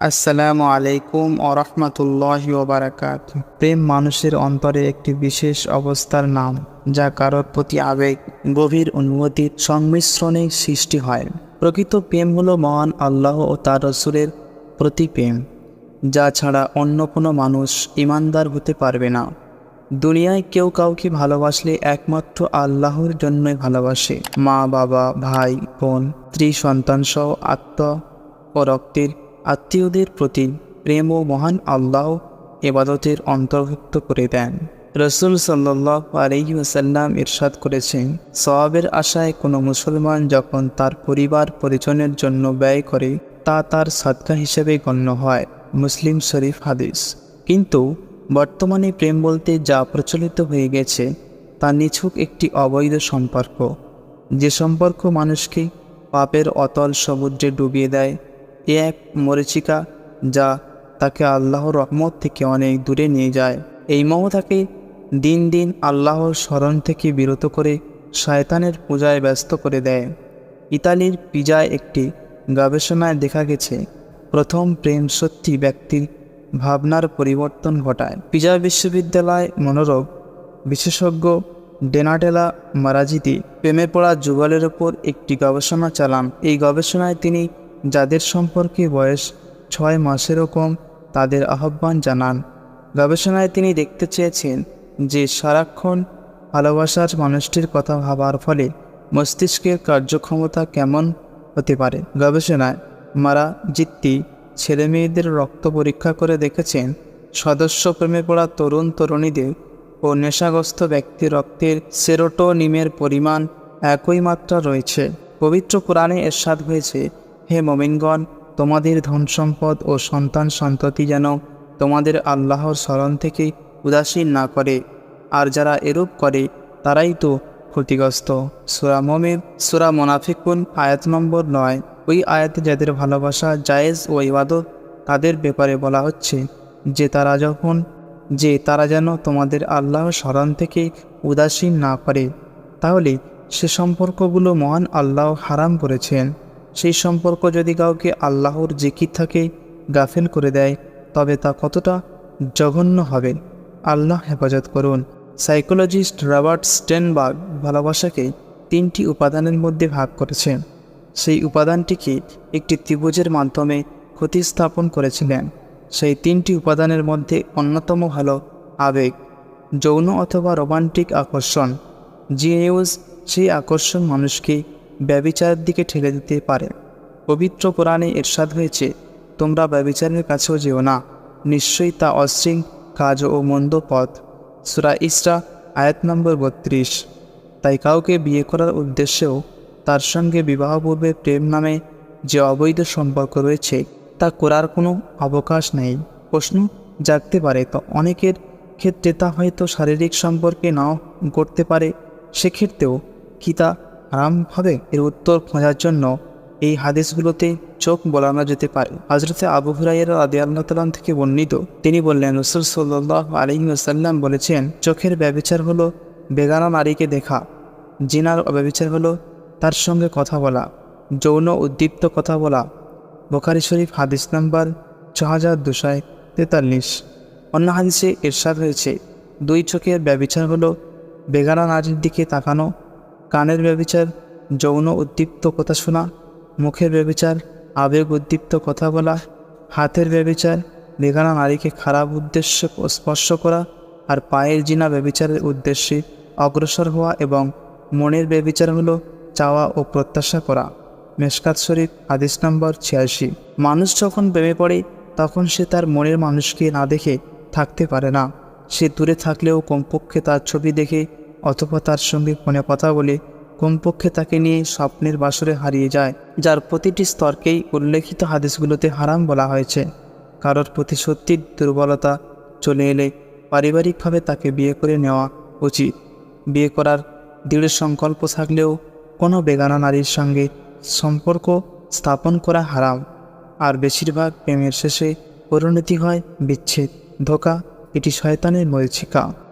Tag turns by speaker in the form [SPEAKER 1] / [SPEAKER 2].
[SPEAKER 1] আসসালামু আলাইকুম ওরহমতুল্লাহ ওবরাকাত প্রেম মানুষের অন্তরে একটি বিশেষ অবস্থার নাম, যা কারোর প্রতি আবেগ, গভীর অনুভূতির সংমিশ্রণে সৃষ্টি হয়। প্রকৃত প্রেম হলো মহান আল্লাহ ও তার রসুলের প্রতি প্রেম, যা ছাড়া অন্য কোনো মানুষ ইমানদার হতে পারবে না। দুনিয়ায় কেউ কাউকে ভালোবাসলে একমাত্র আল্লাহর জন্যই ভালোবাসে। মা, বাবা, ভাই, বোন, স্ত্রী সন্তান সহ আত্ম ও রক্তের আত্মীয়দের প্রতি প্রেম ও মহান আল্লাহ এবাদতের অন্তর্ভুক্ত করে দেন। রসুল সাল্লাহ আলহি ওসাল্লাম ইরশাদ করেছেন, সওয়াবের আশায় কোনো মুসলমান যখন তার পরিবার পরিজনের জন্য ব্যয় করে, তা তার সদকা হিসেবে গণ্য হয়, মুসলিম শরীফ হাদিস। কিন্তু বর্তমানে প্রেম বলতে যা প্রচলিত হয়ে গেছে, তা নিছক একটি অবৈধ সম্পর্ক। যে সম্পর্ক মানুষকে পাপের অতল সমুদ্রে ডুবিয়ে দেয় এ এক মরিচিকা যা তাকে আল্লাহর রহমত থেকে অনেক দূরে নিয়ে যায়। এই মোহ তাকে দিন দিন আল্লাহর স্মরণ থেকে বিরত করে শয়তানের পূজায় ব্যস্ত করে দেয়। ইতালির পিজায় একটি গবেষণায় দেখা গেছে, প্রথম প্রেম সত্যি ব্যক্তির ভাবনার পরিবর্তন ঘটায়। পিজা বিশ্ববিদ্যালয় মনোরোগ, বিশেষজ্ঞ ডেনাডেলা মারাজিতি প্রেমে পড়া যুগলের ওপর একটি গবেষণা চালান। এই গবেষণায় তিনি যাদের সম্পর্কে বয়স ছয় মাসেরও কম, তাদের আহ্বান জানান। গবেষণায় তিনি দেখতে চেয়েছেন যে সারাক্ষণ ভালোবাসার মানুষটির কথা ভাবার ফলে মস্তিষ্কের কার্যক্ষমতা কেমন হতে পারে। গবেষণায় মারা জিত্তি ছেলে মেয়েদের রক্ত পরীক্ষা করে দেখেছেন সদস্য প্রেমে পড়া তরুণ তরুণীদের ও নেশাগ্রস্ত ব্যক্তির রক্তের সেরোটোনিমের পরিমাণ একই মাত্রা রয়েছে। পবিত্র কোরআনে এরশাদ হয়েছে হে মমিনগণ, তোমাদের ধন সম্পদ ও সন্তান সন্ততি যেন তোমাদের আল্লাহর স্মরণ থেকে উদাসীন না করে, আর যারা এরূপ করে, তারাই তো ক্ষতিগ্রস্ত। সুরা মমির সুরা মোনাফিকুন, আয়াত নম্বর নয়। ওই আয়াতে যাদের ভালোবাসা, জায়েজ ও ইবাদত, তাদের ব্যাপারে বলা হচ্ছে যে তারা যখন, যে তারা যেন তোমাদের আল্লাহর স্মরণ থেকে উদাসীন না করে, তাহলে সে সম্পর্কগুলো মহান আল্লাহ হারাম করেছেন। সেই সম্পর্ক যদি কাউকে আল্লাহর জিকির থাকে, গাফেল করে দেয়, তবে তা কতটা জঘন্য হবে? আল্লাহ হেফাজত করুন। সাইকোলজিস্ট রবার্ট স্টেনবার্গ ভালোবাসাকে তিনটি উপাদানের মধ্যে ভাগ করেছেন সেই উপাদানটিকে একটি ত্রিভুজের মাধ্যমে প্রতিস্থাপন করেছিলেন। সেই তিনটি উপাদানের মধ্যে অন্যতম হল আবেগ, যৌন অথবা রোমান্টিক আকর্ষণ। জি নিউজ সেই আকর্ষণ মানুষকে ব্যবিচারের দিকে ঠেলে দিতে পারে। পবিত্র পুরাণে এরশাদ হয়েছে, তোমরা ব্যবিচারের কাছেও যেও না, নিশ্চয়ই তা অশ্রিং কাজ ও মন্দ পথ। সুরা ইসরা, আয়াত নম্বর বত্রিশ। তাই কাউকে বিয়ে করার উদ্দেশ্যেও তার সঙ্গে বিবাহপূর্বে প্রেম নামে যে অবৈধ সম্পর্ক রয়েছে, তা করার কোনো অবকাশ নেই। প্রশ্ন জাগতে পারে, তো অনেকের ক্ষেত্রে তা হয়তো শারীরিক সম্পর্কে নাও করতে পারে, সেক্ষেত্রেও কি তা আরাম হবে এর উত্তর খোঁজার জন্য এই হাদিসগুলোতে চোখ বলানো যেতে পারে। হজরতে আবু হুরাইয়ের আদি আল্লাহ তালাম থেকে বর্ণিত, তিনি বললেন, রসুল সাল্লাহ আলহি আসাল্লাম বলেছেন, চোখের ব্যবচার হলো বেগানা নারীকে দেখা, জিনার ব্যবচার হলো তার সঙ্গে কথা বলা, যৌন উদ্দীপ্ত কথা বলা। বোখারি শরীফ, হাদিস নাম্বার ছ হাজার দুশায় তেতাল্লিশ। অন্য হাদিসে এরশাদ হয়েছে দুই চোখের ব্যবচার হলো বেগানা নারীর দিকে তাকানো কানের ব্যবচার যৌন উদ্দীপ্ত কথা শোনা, মুখের ব্যবচার আবেগ উদ্দীপ্ত কথা বলা, হাতের ব্যবচার বেগানা নারীকে খারাপ উদ্দেশ্য স্পর্শ করা আর পায়ের জিনা ব্যবচারের উদ্দেশ্যে অগ্রসর হওয়া এবং মনের ব্যবচার হলো চাওয়া ও প্রত্যাশা করা। মেশকাত শরীফ আদিস নম্বর ছিয়াশি। মানুষ যখন প্রেমে পড়ে, তখন সে তার মনের মানুষকে না দেখে থাকতে পারে না। সে দূরে থাকলেও কমপক্ষে তার ছবি দেখে অথবা তার সঙ্গে ফোনে কথা বলে কমপক্ষে তাকে নিয়ে স্বপ্নের বাসরে হারিয়ে যায়, যার প্রতিটি স্তরকেই উল্লেখিত হাদিসগুলোতে হারাম বলা হয়েছে। কারোর প্রতি সত্যির দুর্বলতা চলে এলে পারিবারিকভাবে তাকে বিয়ে করে নেওয়া উচিত। বিয়ে করার দৃঢ় সংকল্প থাকলেও কোনো বেগানা নারীর সঙ্গে সম্পর্ক স্থাপন করা হারাম। আর বেশিরভাগ প্রেমের শেষে পরিণতি হয় বিচ্ছেদ, ধোকা, এটি শয়তানের মরিচিকা